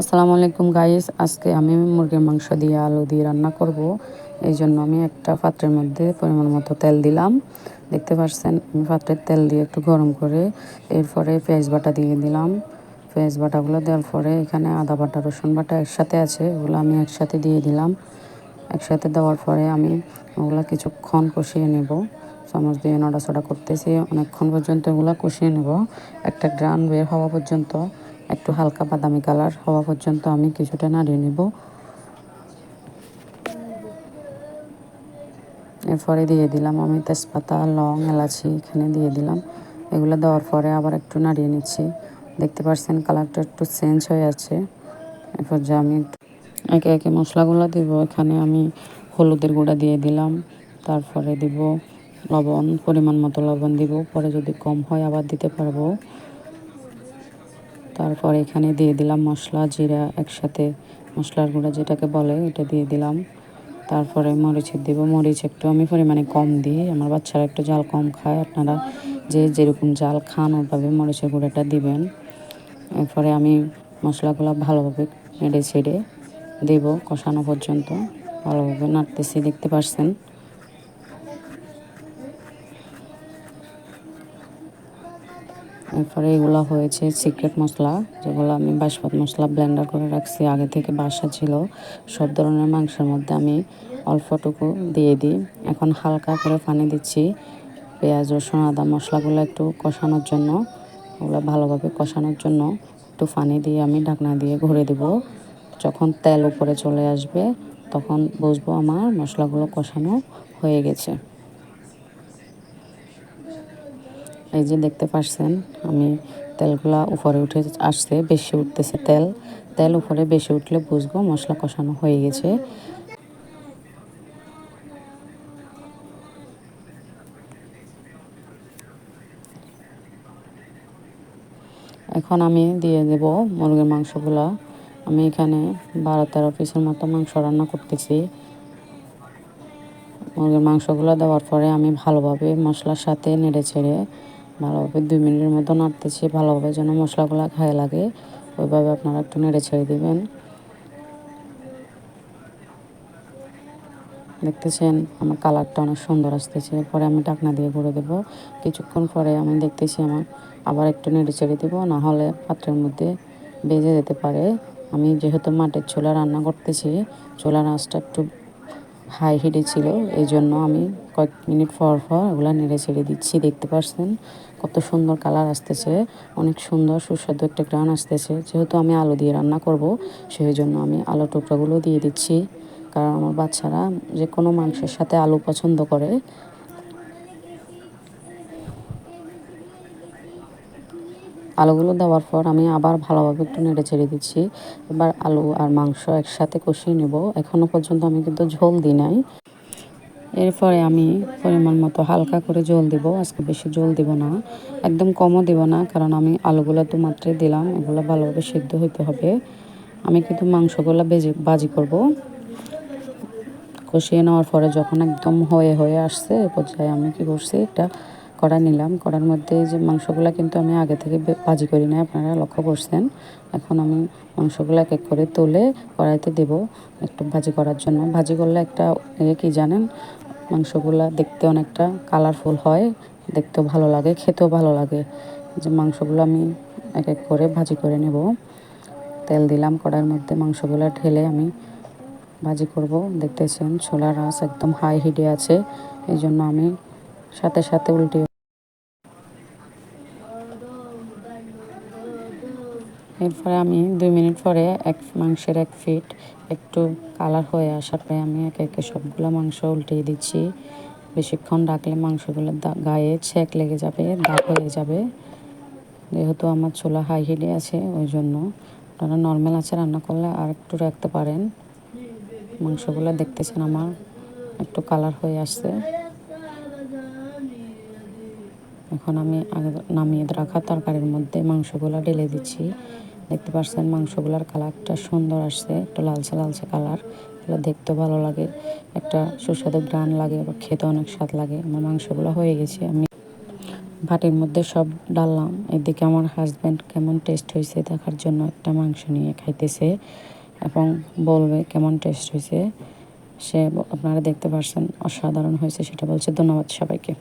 আসসালামু আলাইকুম গাইস আজকে আমি মুরগির মাংস দিয়ে আলু দিয়ে রান্না করব। এই জন্য আমি একটা পাত্রের মধ্যে পরিমাণ মতো তেল দিলাম। দেখতে পাচ্ছেন, আমি পাত্রের তেল দিয়ে একটু গরম করে এরপরে পেঁয়াজ বাটা দিয়ে দিলাম। পেঁয়াজ বাটাগুলো দেওয়ার পরে এখানে আদা বাটা, রসুন বাটা একসাথে আছে, ওগুলো আমি একসাথে দিয়ে দিলাম। একসাথে দেওয়ার পরে আমি ওগুলো কিছুক্ষণ কষিয়ে নেব। চামচ দিয়ে নড়াচড়া করতেছি। অনেকক্ষণ পর্যন্ত ওগুলো কষিয়ে নেব। একটা গ্রান বের হওয়া পর্যন্ত একটু হালকা বাদামি কালার হওয়া পর্যন্ত আমি কিছুটা নাড়িয়ে নেব। এরপরে দিয়ে দিলাম আমি তেজপাতা, লং, এলাচি এখানে দিয়ে দিলাম। এগুলো দেওয়ার পরে আবার একটু নাড়িয়ে নিচ্ছি। দেখতে পাচ্ছেন কালারটা একটু চেঞ্জ হয়ে আছে। এরপর যে আমি একে একে মশলাগুলো দিব, এখানে আমি হলুদের গুঁড়া দিয়ে দিলাম। তারপরে দিব লবণ, পরিমাণ মতো লবণ দিব। পরে যদি কম হয় আবার দিতে পারব। তারপর এখানে দিয়ে দিলাম মশলা, জিরা একসাথে, মশলার গুঁড়া যেটাকে বলে এটা দিয়ে দিলাম। তারপরে মরিচের দিব, মরিচ একটু আমি পরিমাণে কম দিই, আমার বাচ্চারা একটু জাল কম খায়, আপনারা যে যেরকম জাল খান ওভাবে মরিচের গুঁড়াটা দিবেন। এরপরে আমি মশলাগুলো ভালোভাবে নেড়ে ছেড়ে দেব কষানো পর্যন্ত, ভালোভাবে নাড়তেছি, দেখতে পাচ্ছেন এরপরে এগুলো হয়েছে সিক্রেট মশলা, যেগুলো আমি বাসপাত মশলা ব্লেন্ডার করে রাখছি। আগে থেকে বাসা ছিল, সব ধরনের মাংসের মধ্যে আমি অল্পটুকু দিয়ে দিই। এখন হালকা করে পানি দিচ্ছি। পেঁয়াজ, রসুন, আদা মশলাগুলো একটু কষানোর জন্য, ওগুলো ভালোভাবে কষানোর জন্য একটু পানি দিয়ে আমি ঢাকনা দিয়ে ঘুরে দেব। যখন তেল উপরে চলে আসবে, তখন বুঝব আমার মশলাগুলো কষানো হয়ে গেছে। এই যে দেখতে পাচ্ছেন আমি তেলগুলা উপরে উঠে আসছে, বেশি উঠতেছে তেল। তেল উপরে বেশি উঠলে বুঝব মশলা কষানো হয়ে গেছে। এখন আমি দিয়ে দেব মুরগির মাংসগুলো। আমি এখানে বারো তেরো পিসের মতো মাংস রান্না করতেছি। মুরগির মাংসগুলো দেওয়ার পরে আমি ভালোভাবে মশলার সাথে নেড়ে ছেড়ে ভালোভাবে দুই মিনিটের মতো নাড়তেছি, ভালোভাবে যেন মশলাগুলো খায় লাগে। ওইভাবে আপনারা একটু নেড়ে ছেড়ে দেবেন। দেখতেছেন, আমার কালারটা অনেক সুন্দর আসতেছে। পরে আমি টাকনা দিয়ে ঘুরে দেবো। কিছুক্ষণ পরে আমি দেখতেছি আমার আবার একটু নেড়ে ছেড়ে দেবো। না হলে পাত্রের মধ্যে বেজে যেতে পারে। আমি যেহেতু মাটির ছোলা রান্না করতেছি ছোলার আঁচটা একটু হাই হিটে ছিল। এই জন্য আমি কয়েক মিনিট পর ফর ওগুলো নেড়ে ছেড়ে দিচ্ছি, দেখতে পাচ্ছেন কত সুন্দর কালার আসতেছে, অনেক সুন্দর সুস্বাদু একটা গ্রান আসতেছে। যেহেতু আমি আলু দিয়ে রান্না করব সেই জন্য আমি আলু টুকরাগুলো দিয়ে দিচ্ছি। কারণ আমার বাচ্চারা যে কোনো মাংসের সাথে আলু পছন্দ করে আলুগুলো দেওয়ার পর আমি আবার ভালোভাবে একটু নেড়ে ছেড়ে দিচ্ছি। এবার আলু আর মাংস একসাথে কষিয়ে নেব। এখনও পর্যন্ত আমি কিন্তু ঝোল দিই নাই। এরপরে আমি পরিমাণ মতো হালকা করে জল দিব। আজকে বেশি জল দিব না। একদম কমও দিব না, কারণ আমি আলুগুলো তো মাত্রায় দিলাম। এগুলো ভালোভাবে সিদ্ধ হইতে হবে। আমি কিন্তু মাংসগুলো বেজে বাজি করব। কষিয়ে নেওয়ার পরে যখন একদম হয়ে হয়ে আসছে, এ পর্যায়ে আমি কি করছি, একটা কড়া নিলাম। কড়ার মধ্যে যে মাংসগুলো কিন্তু আমি আগে থেকে ভাজি করি না আপনারা লক্ষ্য করছেন। এখন আমি মাংসগুলো এক এক করে তুলে কড়াইতে দেব একটু ভাজি করার জন্য। ভাজি করলে একটা এ কি জানেন, মাংসগুলো দেখতে অনেকটা কালারফুল হয়, দেখতেও ভালো লাগে, খেতেও ভালো লাগে। যে মাংসগুলো আমি এক এক করে ভাজি করে নেব। তেল দিলাম কড়াইয়ের মধ্যে, মাংসগুলো ঢেলে আমি ভাজি করব। দেখতেছেন ছোলার রাস একদম হাই হিটে আছে এই জন্য আমি সাথে সাথে উল্টে এরপরে আমি দুই মিনিট পরে এক মাংসের এক ফিট একটু কালার হয়ে আসার পরে আমি একে একে সবগুলো মাংস উল্টিয়ে দিচ্ছি। বেশিক্ষণ রাখলে মাংসগুলো গায়ে ছেঁক লেগে যাবে, দাগ হয়ে যাবে। যেহেতু আমার চুলা হাই হিটে আছে, ওই জন্য আপনারা নর্মাল আছে রান্না করলে আর একটু রাখতে পারেন। মাংসগুলো দেখতেছেন আমার একটু কালার হয়ে আসছে। এখন আমি আগে নামিয়ে রাখা তরকারির মধ্যে মাংসগুলো ঢেলে দিচ্ছি। দেখতে পাচ্ছেন মাংসগুলোর কালারটা সুন্দর আসছে, একটু লালচে লালচে কালার। এগুলো দেখতে ভালো লাগে, একটা সুস্বাদু গ্রান লাগে বা খেতে অনেক স্বাদ লাগে। আমার মাংসগুলো হয়ে গেছে, আমি ভাটির মধ্যে সব ডাললাম। এদিকে আমার হাজব্যান্ড কেমন টেস্ট হয়েছে দেখার জন্য একটা মাংস নিয়ে খাইতেছে এবং বলবে কেমন টেস্ট হয়েছে। সে আপনারা দেখতে পারছেন, অসাধারণ হয়েছে, সেটা বলছে ধন্যবাদ সবাইকে।